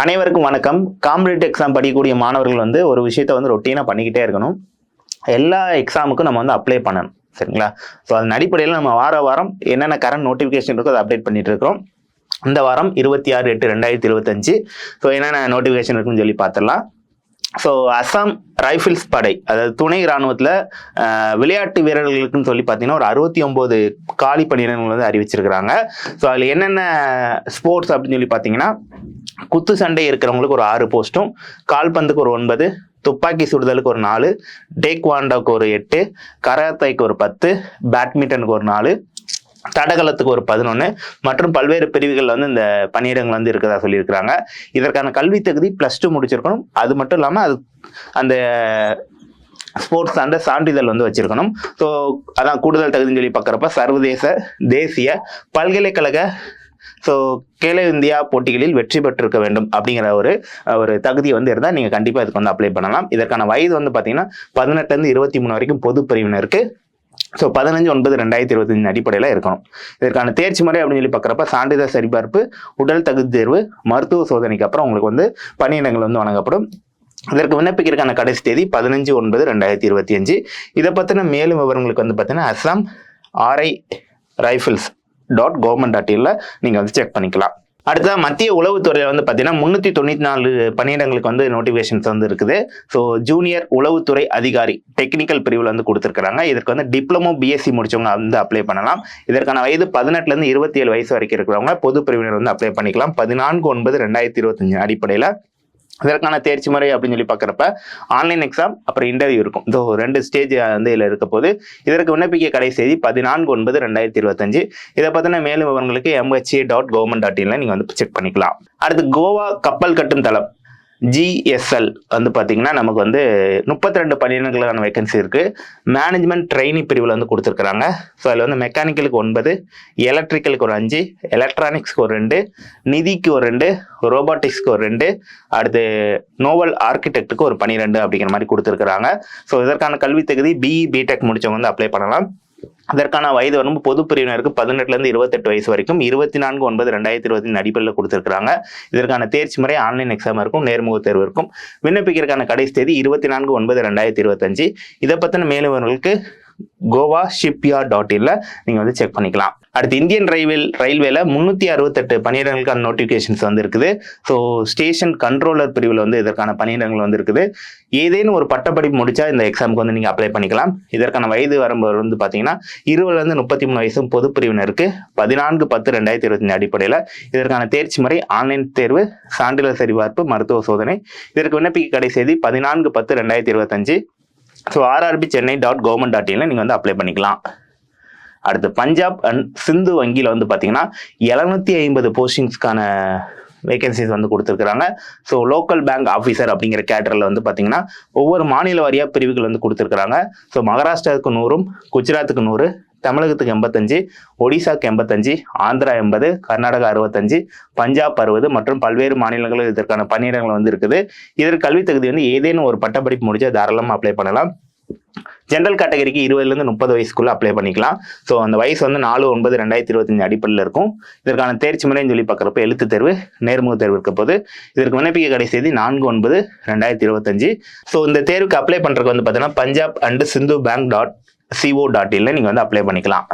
அனைவருக்கும் வணக்கம். Competitive exam படிக்கக்கூடிய மாணவர்கள் வந்து ஒரு விஷயத்தை வந்து ரொட்டீனாக பண்ணிக்கிட்டே இருக்கணும். எல்லா எக்ஸாமுக்கும் நம்ம வந்து அப்ளை பண்ணணும். சரிங்களா? ஸோ அதன் அடிப்படையில் நம்ம வார வாரம் என்னென்ன கரண்ட் நோட்டிஃபிகேஷன் இருக்கோ அதை அப்டேட் பண்ணிட்டு இருக்கிறோம். இந்த வாரம் இருபத்தி ஆறு எட்டு ரெண்டாயிரத்தி இருபத்தஞ்சு. ஸோ என்னென்ன நோட்டிஃபிகேஷன் இருக்குன்னு சொல்லி பார்த்துடலாம். ஸோ அஸ்ஸாம் ரைஃபிள்ஸ் படை அதாவது துணை இராணுவத்தில் விளையாட்டு வீரர்களுக்குன்னு சொல்லி பார்த்தீங்கன்னா ஒரு அறுபத்தி ஒம்பது காலி பணியிடங்கள் வந்து அறிவிச்சிருக்கிறாங்க. ஸோ அதில் என்னென்ன ஸ்போர்ட்ஸ் அப்படின்னு சொல்லி பார்த்தீங்கன்னா குத்து சண்டை இருக்கிறவங்களுக்கு ஒரு ஆறு போஸ்ட்டும் கால்பந்துக்கு ஒரு ஒன்பது துப்பாக்கி சுடுதலுக்கு ஒரு நாலு டேக்வாண்டோக்கு ஒரு எட்டு கராத்தைக்கு ஒரு பத்து பேட்மிண்டனுக்கு ஒரு நாலு தடகளத்துக்கு ஒரு பதினொன்று மற்றும் பல்வேறு பிரிவுகளில் வந்து இந்த பணியிடங்கள் வந்து இருக்கிறதா சொல்லியிருக்கிறாங்க. இதற்கான கல்வி தகுதி ப்ளஸ் டூ முடிச்சிருக்கணும். அது மட்டும் இல்லாமல் அது அந்த ஸ்போர்ட்ஸ் அந்த சான்றிதழ் வந்து வச்சிருக்கணும். ஸோ அதான் கூடுதல் தகுதின்னு சொல்லி பார்க்குறப்ப சர்வதேச தேசிய பல்கலைக்கழக ஸோ கேலோ இந்தியா போட்டிகளில் வெற்றி பெற்றிருக்க வேண்டும் அப்படிங்கிற ஒரு ஒரு தகுதி வந்து இருந்தால் நீங்கள் கண்டிப்பாக இதுக்கு வந்து அப்ளை பண்ணலாம். இதற்கான வயது வந்து பார்த்தீங்கன்னா பதினெட்டுலேருந்து இருபத்தி மூணு வரைக்கும் பொது பிரிவினருக்கு ஸோ பதினஞ்சு ஒன்பது ரெண்டாயிரத்தி இருபத்தஞ்சு அடிப்படையில் இருக்கணும். இதற்கான தேர்ச்சி முறை அப்படின்னு சொல்லி பார்க்குறப்ப சான்றிதழ் சரிபார்ப்பு உடல் தகுதி தேர்வு மருத்துவ சோதனைக்கு அப்புறம் உங்களுக்கு வந்து பணியிடங்கள் வந்து வழங்கப்படும். இதற்கு விண்ணப்பிக்கிறதுக்கான கடைசி தேதி பதினஞ்சு ஒன்பது ரெண்டாயிரத்தி இருபத்தி அஞ்சு இதை பற்றின மேலும் விவரங்களுக்கு வந்து பார்த்தீங்கன்னா Assam R I rifles dot government dot நீங்கள் வந்து செக் பண்ணிக்கலாம். அடுத்ததாக மத்திய உளவுத்துறையில் வந்து பார்த்தீங்கன்னா முந்நூற்றி தொண்ணூற்றி நாலு பணியிடங்களுக்கு வந்து நோட்டிஃபிகேஷன்ஸ் வந்து இருக்குது ஸோ ஜூனியர் உளவுத்துறை அதிகாரி டெக்னிக்கல் பிரிவில் வந்து கொடுத்துருக்குறாங்க. இதற்கு வந்து டிப்ளமோ பிஎஸ்சி முடிச்சவங்க வந்து அப்ளை பண்ணலாம். இதற்கான வயது பதினெட்டுலேருந்து இருபத்தி ஏழு வயசு வரைக்கும் இருக்கிறவங்க பொது பிரிவினர் வந்து அப்ளை பண்ணிக்கலாம். பதினான்கு ஒன்பது ரெண்டாயிரத்தி இருபத்தஞ்சு அடிப்படையில் இதற்கான தேர்ச்சி முறை அப்படின்னு சொல்லி பார்க்குறப்ப ஆன்லைன் எக்ஸாம் அப்புறம் இன்டர்வியூ இருக்கும். ஸோ ரெண்டு ஸ்டேஜ் வந்து இதில் இருக்க போது இதற்கு விண்ணப்பிக்க கடைசி தேதி பதினான்கு ஒன்பது ரெண்டாயிரத்தி இருபத்தஞ்சு. இதை பற்றின மேலும் விவரங்களுக்கு எம்ஹெச்ஏ டாட் கவர்மெண்ட் டாட் இன்ல நீங்கள் வந்து செக் பண்ணிக்கலாம். அடுத்து கோவா கப்பல் கட்டும் தளம். ஜிஎஸ்எல் வந்து பார்த்தீங்கன்னா நமக்கு வந்து முப்பத்தி ரெண்டு பணியிடங்களுக்கான வேகன்சி இருக்குது மேனேஜ்மெண்ட் ட்ரைனிங் பிரிவில் வந்து கொடுத்துருக்குறாங்க. ஸோ அதில் வந்து மெக்கானிக்கலுக்கு ஒன்பது எலக்ட்ரிக்கலுக்கு ஒரு அஞ்சு எலக்ட்ரானிக்ஸ்க்கு ஒரு ரெண்டு நிதிக்கு ஒரு ரெண்டு ரோபாட்டிக்ஸ்க்கு ஒரு ரெண்டு அடுத்து நோவல் ஆர்கிடெக்டுக்கு ஒரு பன்னிரெண்டு அப்படிங்கிற மாதிரி கொடுத்துருக்குறாங்க. ஸோ இதற்கான கல்வி தகுதி பிஇ பிடெக் முடித்தவங்க வந்து அப்ளை பண்ணலாம். அதற்கான வயது வரம்பு பொது பிரிவினருக்கு பதினெட்டுலேருந்து இருபத்தெட்டு வயசு வரைக்கும் இருபத்தி நான்கு ஒன்பது ரெண்டாயிரத்தி இருபத்தி அடிப்படையில் கொடுத்துருக்காங்க இதற்கான தேர்ச்சி முறை ஆன்லைன் எக்ஸாம் இருக்கும் நேர்முக தேர்வு இருக்கும். விண்ணப்பிக்கிறதுக்கான கடைசி தேதி இருபத்தி நான்கு ஒன்பது ரெண்டாயிரத்தி இருபத்தஞ்சு. இதை பற்றின மேலும் கோவா ஷிப்யா டாட் இன்ல நீங்கள் வந்து செக் பண்ணிக்கலாம். அடுத்து இந்தியன் ரயில்வே ரயில்வேல முந்நூற்றி அறுபத்தெட்டு பணியிடங்களுக்கான நோட்டிஃபிகேஷன்ஸ் வந்து இருக்குது ஸோ ஸ்டேஷன் கண்ட்ரோலர் பிரிவில் வந்து இதற்கான பணியிடங்கள் வந்து இருக்குது ஏதேனும் ஒரு பட்டப்படிப்பு முடிச்சா இந்த எக்ஸாமுக்கு வந்து நீங்கள் அப்ளை பண்ணிக்கலாம். இதற்கான வயது வரம்பு வந்து பார்த்தீங்கன்னா இருபதுலேருந்து முப்பத்தி மூணு வயசும் பொது பிரிவினருக்கு பதினான்கு பத்து ரெண்டாயிரத்தி இருபத்தஞ்சு அடிப்படையில் இதற்கான தேர்ச்சி முறை ஆன்லைன் தேர்வு சான்றிதழ் சரிபார்ப்பு மருத்துவ சோதனை இதற்கு விண்ணப்பிக்க கடைசி செய்தி பதினான்கு பத்து ரெண்டாயிரத்தி இருபத்தஞ்சு so RRB Chennai dot government dot இன்ல நீங்கள் வந்து அப்ளை பண்ணிக்கலாம். அடுத்து பஞ்சாப் அண்ட் சிந்து வங்கியில் வந்து பார்த்தீங்கன்னா எழுநூத்தி ஐம்பது போஸ்டிங்ஸ்க்கான வேகன்சிஸ் வந்து கொடுத்துருக்குறாங்க. ஸோ லோக்கல் பேங்க் ஆஃபீஸர் அப்படிங்கிற கேட்டரில் வந்து பார்த்தீங்கன்னா ஒவ்வொரு மாநில வாரியாக பிரிவுகள் வந்து கொடுத்துருக்குறாங்க. ஸோ மகாராஷ்டிராவுக்கு நூறும் குஜராத்துக்கு நூறு தமிழகத்துக்கு எண்பத்தஞ்சு ஒடிசாக்கு எண்பத்தஞ்சு ஆந்திரா எண்பது கர்நாடகா அறுபத்தஞ்சு பஞ்சாப் அறுபது மற்றும் பல்வேறு மாநிலங்களில் இதற்கான பணியிடங்கள் வந்து இருக்குது. இதற்கு கல்வித் தகுதி வந்து ஏதேனும் ஒரு பட்டப்படிப்பு முடிஞ்சால் தாராளமாக அப்ளை பண்ணலாம். ஜென்ரல் கேட்டகரிக்கு இருபதுலேருந்து முப்பது வயசுக்குள்ளே அப்ளை பண்ணிக்கலாம். ஸோ அந்த வயசு வந்து நாலு ஒன்பது ரெண்டாயிரத்தி இருபத்தஞ்சு அடிப்படையில் இருக்கும். இதற்கான தேர்ச்சி முறைன்னு சொல்லி பார்க்குறப்ப எழுத்து தேர்வு நேர்முக தேர்வு இருக்க போது இதற்கு விண்ணப்பிக்க கடைசி தேதி நான்கு ஒன்பது ரெண்டாயிரத்தி இருபத்தஞ்சு. ஸோ இந்த தேர்வுக்கு அப்ளை பண்ணுறதுக்கு வந்து பார்த்தீங்கன்னா Punjab and Sind bank dot CO dot இல்லை நீங்கள் வந்து அப்ளை பண்ணிக்கலாம்.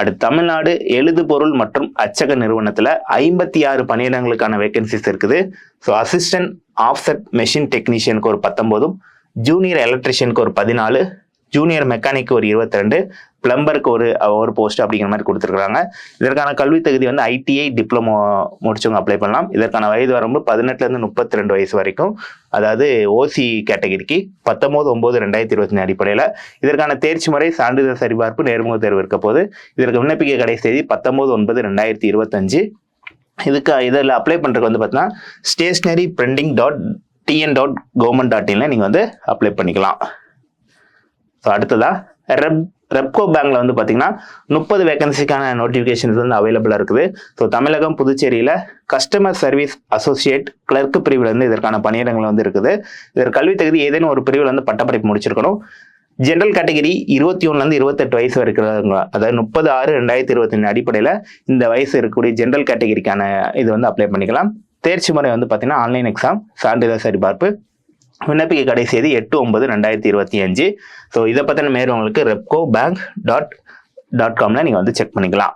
அடுத்து தமிழ்நாடு எழுது பொருள் மற்றும் அச்சக நிறுவனத்தில் ஐம்பத்தி ஆறு பணியிடங்களுக்கான வேகன்சிஸ் இருக்குது. ஸோ அசிஸ்டன்ட் ஆஃப்செட் மெஷின் டெக்னீஷியனுக்கு ஒரு பத்தொம்போதும் ஜூனியர் எலக்ட்ரிஷியனுக்கு ஒரு பதினாலு ஜூனியர் மெக்கானிக் ஒரு இருபத்தி ரெண்டு பிளம்பருக்கு ஒரு ஒரு போஸ்ட் அப்படிங்கிற மாதிரி கொடுத்துருக்காங்க இதற்கான கல்வி தகுதி வந்து ஐடிஐ டிப்ளமோ முடிச்சவங்க அப்ளை பண்ணலாம். இதற்கான வயது வரம்பு பதினெட்டுலேருந்து முப்பத்தி ரெண்டு வயசு வரைக்கும். அதாவது ஓசி கேட்டகரிக்கு பத்தொம்போது ஒம்பது ரெண்டாயிரத்தி இருபத்தி அடிப்படையில். இதற்கான தேர்ச்சி முறை சான்றிதழ் சரிபார்ப்பு நேர்முக தேர்வு இருக்க போது இதற்கு விண்ணப்பிக்க கடைசி தேதி பத்தொம்போது ஒன்பது ரெண்டாயிரத்தி இருபத்தஞ்சு. இதுக்கு இதில் அப்ளை பண்ணுறதுக்கு வந்து பார்த்தீங்கன்னா stationery printing dot TN dot government dot இன்ல நீங்கள் வந்து அப்ளை பண்ணிக்கலாம். ஸோ அடுத்ததா ரெப் ரெப்கோ பேங்க்ல வந்து பார்த்தீங்கன்னா முப்பது வேகன்சிக்கான நோட்டிஃபிகேஷன்ஸ் வந்து அவைலபிளாக இருக்குது. ஸோ தமிழகம் புதுச்சேரியில் கஸ்டமர் சர்வீஸ் அசோசியேட் கிளர்க் பிரிவில் வந்து இதற்கான பணியிடங்கள் வந்து இருக்குது. இதற்கு கல்வி தகுதி ஏதேனும் ஒரு பிரிவில் வந்து பட்டப்படிப்பு முடிச்சிருக்கணும். ஜென்ரல் கேட்டகரி இருபத்தி ஒன்றுலேருந்து இருபத்தெட்டு வயசு வரைக்கிறவங்க அதாவது முப்பது ஆறு ரெண்டாயிரத்தி இருபத்தி அடிப்படையில் இந்த வயசு இருக்கக்கூடிய ஜென்ரல் கேட்டகரிக்கான இது வந்து அப்ளை பண்ணிக்கலாம். தேர்ச்சி முறை வந்து பார்த்தீங்கன்னா ஆன்லைன் எக்ஸாம் சான்றிதழ் சரிபார்ப்பு விண்ணப்பிக்க கடைசி தேதி எட்டு ஒன்பது ரெண்டாயிரத்தி இருபத்தி அஞ்சு. ஸோ இதை பற்றின மேலும் உங்களுக்கு ரெப்கோ பேங்க் டாட் டாட் காமில் நீங்கள் வந்து செக் பண்ணிக்கலாம்.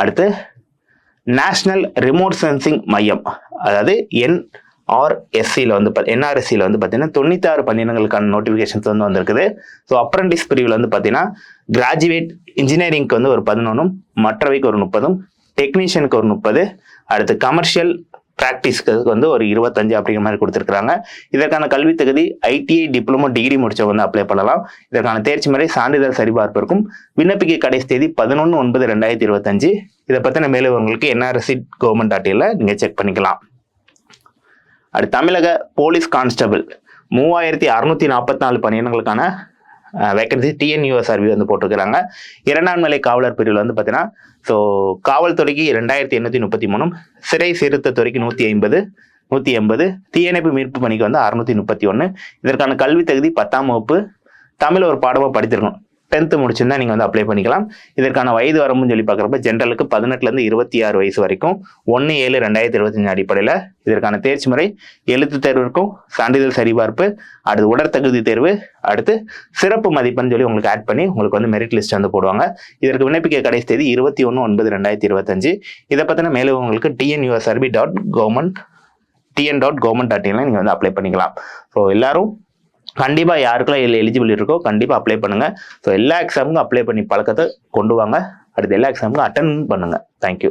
அடுத்து நேஷ்னல் ரிமோட் சென்சிங் மையம். அதாவது என்ஆர்எஸ்சியில் வந்து என்ஆர்எஸ்சியில் வந்து பார்த்தீங்கன்னா தொண்ணூத்தாறு பன்னிரங்களுக்கான நோட்டிஃபிகேஷன்ஸ் வந்து வந்திருக்குது. ஸோ அப்ரண்டிஸ் பிரிவில் வந்து பார்த்தீங்கன்னா கிராஜுவேட் இன்ஜினியரிங்க்கு வந்து ஒரு பதினொன்றும் மற்றவைக்கு ஒரு முப்பதும் டெக்னீஷியனுக்கு ஒரு முப்பது அடுத்து கமர்ஷியல் ப்ராக்டிஸ்க்கு வந்து ஒரு இருபத்தஞ்சு அப்படிங்கிற மாதிரி கொடுத்துருக்காங்க இதற்கான கல்வி தகுதி ஐடிஐ டிப்ளமோ டிகிரி முடிச்சவங்க வந்து அப்ளை பண்ணலாம். இதற்கான தேர்ச்சி முறை சான்றிதழ் சரிபார்ப்பு இருக்கும். விண்ணப்பிக்க கடைசி தேதி பதினொன்று ஒன்பது ரெண்டாயிரத்தி இருபத்தஞ்சு. இதை பற்றின மேலும் உங்களுக்கு என்ஆர்எஸ்சி கவர்மெண்ட் டாட்டியில் நீங்கள் செக் பண்ணிக்கலாம். அடுத்து தமிழக போலீஸ் கான்ஸ்டபிள் மூவாயிரத்தி அறுநூத்தி நாற்பத்தி நாலு பணியிடங்களுக்கான வேகன்சி டிஎன்யூஎஸ்ஆர்பி வந்து போட்டிருக்கிறாங்க. இரண்டாம் நிலை காவலர் பிரிவில் வந்து பார்த்தீங்கன்னா ஸோ காவல்துறைக்கு ரெண்டாயிரத்தி எண்ணூற்றி முப்பத்தி மூணும் சிறை சீர்திருத்த துறைக்கு நூற்றி ஐம்பது நூற்றி எண்பது தீயணைப்பு மீட்பு பணிக்கு வந்து அறுநூத்தி முப்பத்தி ஒன்று இதற்கான கல்வி தகுதி பத்தாம் வகுப்பு தமிழ் ஒரு பாடமாக படித்திருக்கணும். டென்த்து முடிச்சிருந்தா நீங்கள் வந்து அப்ளை பண்ணிக்கலாம். இதற்கான வயது வரம்புன்னு சொல்லி பார்க்குறப்ப ஜென்ரலுக்கு பதினெட்டுலேருந்து இருபத்தி ஆறு வயசு வரைக்கும் ஒன்று ஏழு ரெண்டாயிரத்தி இருபத்தஞ்சு அடிப்படையில் இதற்கான தேர்ச்சி முறை எழுத்து தேர்வு இருக்கும் சான்றிதழ் சரிபார்ப்பு அடுத்து உடற்தகுதி தேர்வு அடுத்து சிறப்பு மதிப்பெண் சொல்லி உங்களுக்கு ஆட் பண்ணி உங்களுக்கு வந்து மெரிட் லிஸ்ட் வந்து போடுவாங்க. இதற்கு விண்ணப்பிக்க கடைசி தேதி இருபத்தி ஒன்று ஒன்பது ரெண்டாயிரத்தி இருபத்தஞ்சு. இதை பற்றின மேலும் உங்களுக்கு TNUSRB dot government TN dot government dot இன்ல நீங்கள் வந்து அப்ளை பண்ணிக்கலாம். ஸோ எல்லாரும் கண்டிப்பாக யாருக்கெல்லாம் இதில் எலிஜிபிள் இருக்கோ கண்டிப்பாக அப்ளை பண்ணுங்கள் ஸோ எல்லா எக்ஸாமுக்கும் அப்ளை பண்ணி பழக்கத்தை கொண்டு வாங்க. அடுத்து எல்லா எக்ஸாமுக்கும் அட்டன் பண்ணுங்கள் தேங்க்யூ